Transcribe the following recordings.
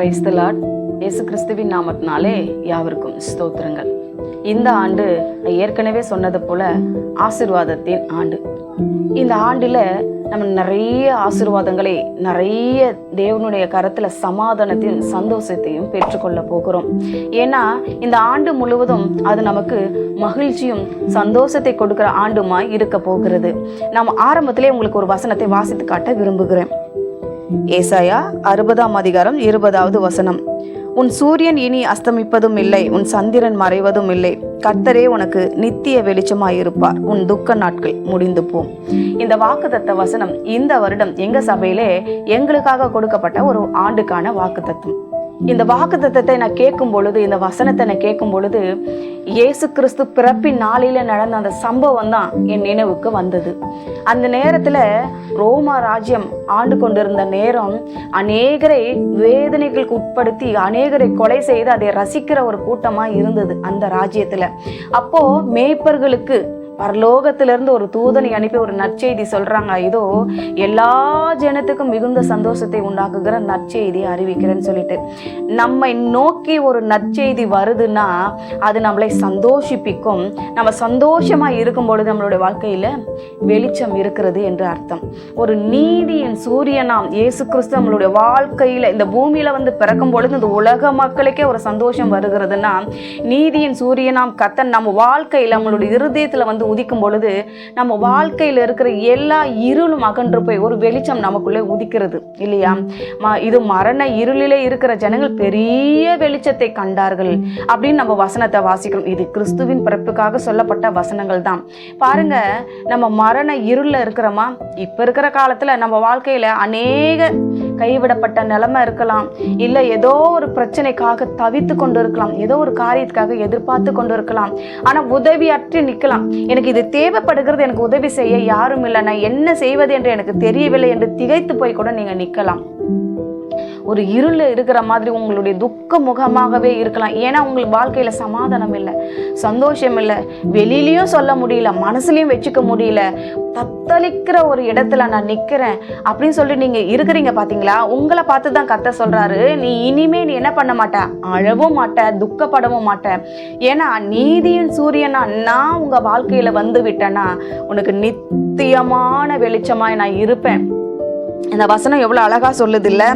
Praise the lot இயேசு கிறிஸ்துவின் நாமத்தினாலே யாவருக்கும் ஸ்தோத்திரங்கள். இந்த ஆண்டு ஏற்கனவே சொன்னது போல ஆசிர்வாதத்தின் ஆண்டு. இந்த ஆண்டில் நம்ம நிறைய ஆசிர்வாதங்களை நிறைய தேவனுடைய கரத்தில் சமாதானத்தையும் சந்தோஷத்தையும் பெற்றுக்கொள்ள போகிறோம். ஏன்னா இந்த ஆண்டு முழுவதும் அது நமக்கு மகிழ்ச்சியும் சந்தோஷத்தை கொடுக்குற ஆண்டுமாய் இருக்க போகிறது. நாம் ஆரம்பத்திலே உங்களுக்கு ஒரு வசனத்தை வாசித்து காட்ட விரும்புகிறேன். ஏசாயா அறுபதாம் அதிகாரம் இருபதாவது வசனம். உன் சூரியன் இனி அஸ்தமிப்பதும் இல்லை உன் சந்திரன் மறைவதும் இல்லை. கர்த்தரே உனக்கு நித்திய வெளிச்சமாயிருப்பார். உன் துக்க நாட்கள் முடிந்து போம் இந்த வாக்குத்தத்த வசனம் இந்த வருடம் எங்க சபையிலே எங்களுக்காக கொடுக்கப்பட்ட ஒரு ஆண்டுக்கான வாக்குத்தத்தம். இந்த வாக்குத்தத்தத்தை நான் கேட்கும் பொழுது இந்த வசனத்தை நான் கேட்கும் பொழுது இயேசு கிறிஸ்து பிறப்பின் நாளில நடந்த அந்த சம்பவம் தான் என் நினைவுக்கு வந்தது. அந்த நேரத்தில் ரோமா ராஜ்யம் ஆண்டு கொண்டிருந்த நேரம் அநேகரை வேதனைகளுக்கு உட்படுத்தி அநேகரை கொலை செய்து அதை ரசிக்கிற ஒரு கூட்டமாக இருந்தது அந்த ராஜ்யத்தில். அப்போது மேய்ப்பர்களுக்கு பரலோகத்திலிருந்து ஒரு தூதனை அனுப்பி ஒரு நற்செய்தி சொல்றாங்க. இதோ எல்லா ஜனத்துக்கும் மிகுந்த சந்தோஷத்தை உண்டாக்குகிற நற்செய்தி அறிவிக்கிறேன்னு சொல்லிட்டு. நம்மை நோக்கி ஒரு நற்செய்தி வருதுன்னா அது நம்மளை சந்தோஷிப்பிக்கும். நம்ம சந்தோஷமா இருக்கும் பொழுது நம்மளுடைய வாழ்க்கையில வெளிச்சம் இருக்கிறது என்று அர்த்தம். ஒரு நீதியின் சூரியனாம் இயேசு கிறிஸ்து நம்மளுடைய வாழ்க்கையில இந்த பூமியில வந்து பிறக்கும் பொழுது இந்த உலக மக்களுக்கே ஒரு சந்தோஷம் வருகிறதுனா நீதியின் சூரியனாம் கத்தன் நம்ம வாழ்க்கையில நம்மளுடைய இருதயத்துல வந்து உதிக்கும் பொழுது நம்ம வாழ்க்கையில் இருக்கிற எல்லா இருளும் அகன்று போய் ஒரு வெளிச்சம் நமக்குள்ளே உதிக்கிறது இல்லையா? ம- இது மரண இருளிலே இருக்கிற ஜனங்கள் பெரிய வெளிச்சத்தை கண்டார்கள் அப்படின்னு நம்ம வசனத்தை வாசிக்கிறோம். இது கிறிஸ்துவின் பிறப்புக்காக சொல்லப்பட்ட வசனங்கள் தான். பாருங்க நம்ம மரண இருளில் இருக்கிறோமா? இப்போ இருக்கிற காலத்தில் நம்ம வாழ்க்கையில் அநேக கைவிடப்பட்ட நிலைமை இருக்கலாம். இல்ல ஏதோ ஒரு பிரச்சனைக்காக தவித்து கொண்டு இருக்கலாம் ஏதோ ஒரு காரியத்துக்காக எதிர்பார்த்து கொண்டு இருக்கலாம் ஆனா உதவியற்று நிக்கலாம். எனக்கு இது தேவைப்படுகிறது எனக்கு உதவி செய்ய யாரும் இல்லை நான் என்ன செய்வது என்று எனக்கு தெரியவில்லை என்று திகைத்து போய் கூட நீங்க நிக்கலாம். ஒரு இருள் இருக்கிற மாதிரி உங்களுடைய துக்க முகமாகவே இருக்கலாம். ஏன்னா உங்களுக்கு வாழ்க்கையில் சமாதானம் இல்லை சந்தோஷம் இல்லை வெளியிலையும் சொல்ல முடியல மனசுலையும் வச்சுக்க முடியல. தத்தளிக்கிற ஒரு இடத்துல நான் நிற்கிறேன் அப்படின்னு சொல்லிட்டு நீங்கள் இருக்கிறீங்க பார்த்தீங்களா உங்களை பார்த்து தான் கத்த சொல்கிறாரு நீ இனிமே நீ என்ன பண்ண மாட்ட? அழவும் மாட்ட துக்கப்படவும் மாட்ட. ஏன்னா நீதியின் சூரியனா நான் உங்கள் வாழ்க்கையில் வந்து விட்டேன்னா உனக்கு நித்தியமான வெளிச்சமாக நான் இருப்பேன். இந்த வசனம் எவ்வளோ அழகாக சொல்லுது இல்லை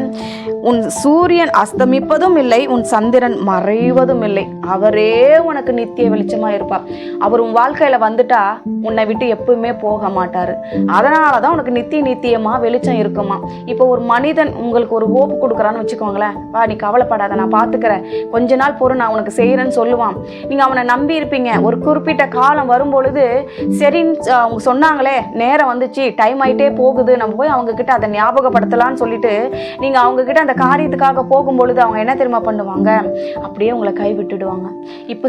உன் சூரியன் அஸ்தமிப்பதும் இல்லை உன் சந்திரன் மறைவதும் இல்லை. அவரே உனக்கு நித்திய வெளிச்சமாக இருப்பார். அவர் உன் வாழ்க்கையில் வந்துட்டா உன்னை விட்டு எப்பவுமே போக மாட்டார். அதனால தான் உனக்கு நித்திய நித்தியமாக வெளிச்சம் இருக்குமா. இப்போ ஒரு மனிதன் உங்களுக்கு ஒரு ஹோப் கொடுக்குறான்னு வச்சுக்கோங்களேன். வா நீ கவலைப்படாத நான் பார்த்துக்கிறேன் கொஞ்ச நாள் பொறு நான் உனக்கு செய்கிறேன்னு சொல்லுவான். நீங்கள் அவனை நம்பி இருப்பீங்க. ஒரு குறிப்பிட்ட காலம் வரும்பொழுது சரின்னு அவங்க சொன்னாங்களே நேரம் வந்துச்சு டைம் ஆகிட்டே போகுது. நம்ம போய் அவங்கக்கிட்ட அதை ஞாபகப்படுத்தலாம்னு சொல்லிட்டு நீங்க அவங்க கிட்ட அந்த காரியத்துக்காக போகும் பொழுது அவங்க என்ன தெரியுமா பண்ணுவாங்க? அப்படியே உங்களை கை விட்டுடுவாங்க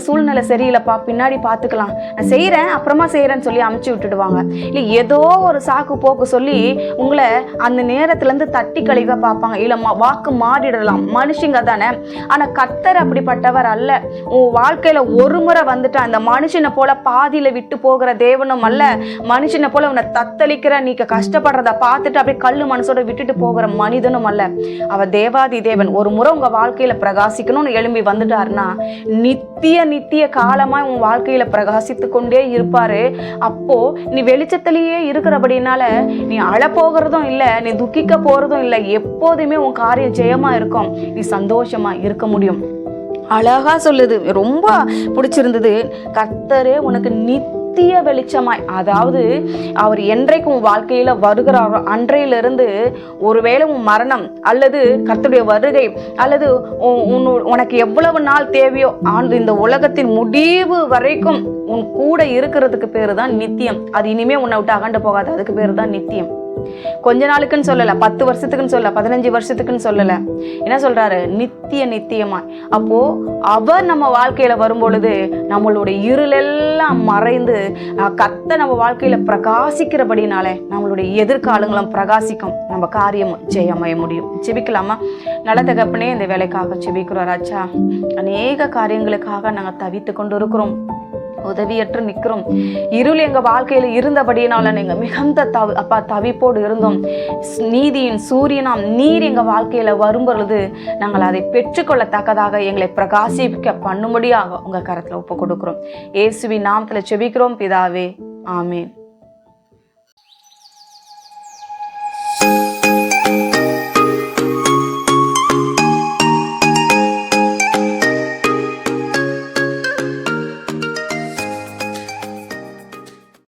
சூழ்நிலை சரியில்லைப்பா பின்னாடி பார்த்துக்கலாம் நான் செய்யறேன் அப்புறமா செய்யறேன்னு சொல்லி அமுச்சு விட்டுடுவாங்க. இல்லை ஏதோ ஒரு சாக்கு போக்கு சொல்லி உங்களை அந்த நேரத்துல இருந்து தட்டி கழிக்க பார்ப்பாங்க. இல்லை வாக்கு மாறிடலாம். மனுஷங்க தானே. ஆனா கத்தர் அப்படிப்பட்டவர் அல்ல. உன் வாழ்க்கையில ஒரு முறை வந்துட்டு அந்த மனுஷனை போல பாதியில விட்டு போகிற தேவனும் அல்ல. மனுஷனை போல உன்னை தத்தளிக்கிற நீக்க கஷ்டப்படுறத பார்த்துட்டு அப்படியே கல்லு மனசோட விட்டுட்டு போகிற மனிதனும் அல்ல. அவ தேவாதி தேவன் ஒரு முறை உங்க வாழ்க்கையில பிரகாசிக்கணும்னு எழும்பி வந்துட்டாருன்னா நித்திய நித்திய காலமா உன் வாழ்க்கையில பிரகாசித்து கொண்டே இருப்பாரு. அப்போ நீ வெளிச்சத்திலேயே இருக்கிறபடினால நீ அழ போகிறதும் இல்லை நீ துக்கிக்க போறதும் இல்லை. எப்போதுமே உன் காரியம் ஜெயமா இருக்கும். நீ சந்தோஷமா இருக்க முடியும். அழகா சொல்லுது. ரொம்ப பிடிச்சிருந்தது. கர்த்தரே உனக்கு நித்திய நித்திய வெளிச்சமாய் அதாவது அவர் என்றைக்கு உன் வருகிறாரோ அன்றையிலிருந்து ஒருவேளை உன் மரணம் அல்லது கர்த்தருடைய வருகை அல்லது உன் உனக்கு எவ்வளவு நாள் தேவையோ ஆண்டு இந்த உலகத்தின் முடிவு வரைக்கும் உன் கூட இருக்கிறதுக்கு பேர் தான் நித்தியம். அது இனிமே உன்னை விட்டு அகண்டு போகாது. அதுக்கு பேர் தான் நித்தியம். கொஞ்ச நாளுக்குன்னு சொல்லலை பத்து வருஷத்துக்குன்னு சொல்லலை பதினஞ்சு வருஷத்துக்குன்னு சொல்லலை. என்ன சொல்கிறாரு நித்திய நித்தியமா அப்போது அவர் நம்ம வாழ்க்கையில் வரும்பொழுது நம்மளுடைய இருளெல்லாம் மறைந்து கத்தை நம்ம வாழ்க்கையில் பிரகாசிக்கிறபடினாலே நம்மளுடைய எதிர்காலங்களும் பிரகாசிக்கும். நம்ம காரியம் ஜெயமய முடியும். ஜெபிக்கலாமா? நல்ல தகப்பனே இந்த வேலைக்காக ஜெபிக்கிறோம் ராஜா. அநேக காரியங்களுக்காக நாங்கள் தவித்து கொண்டு இருக்கிறோம் உதவியற்று நிற்கிறோம். இருள் எங்கள் வாழ்க்கையில் இருந்தபடியினால நீங்கள் மிகுந்த தவி அப்பா தவிப்போடு இருந்தோம். நீதியின் சூரியனாம் நீர் எங்கள் வாழ்க்கையில் வரும் பொழுது நாங்கள் அதை பெற்றுக்கொள்ளத்தக்கதாக எங்களை பிரகாசிக்க பண்ணும்படியாக உங்கள் கரத்தில் ஒப்பு கொடுக்குறோம். இயேசுவின் நாமத்தில் செபிக்கிறோம். பிதாவே ஆமேன்.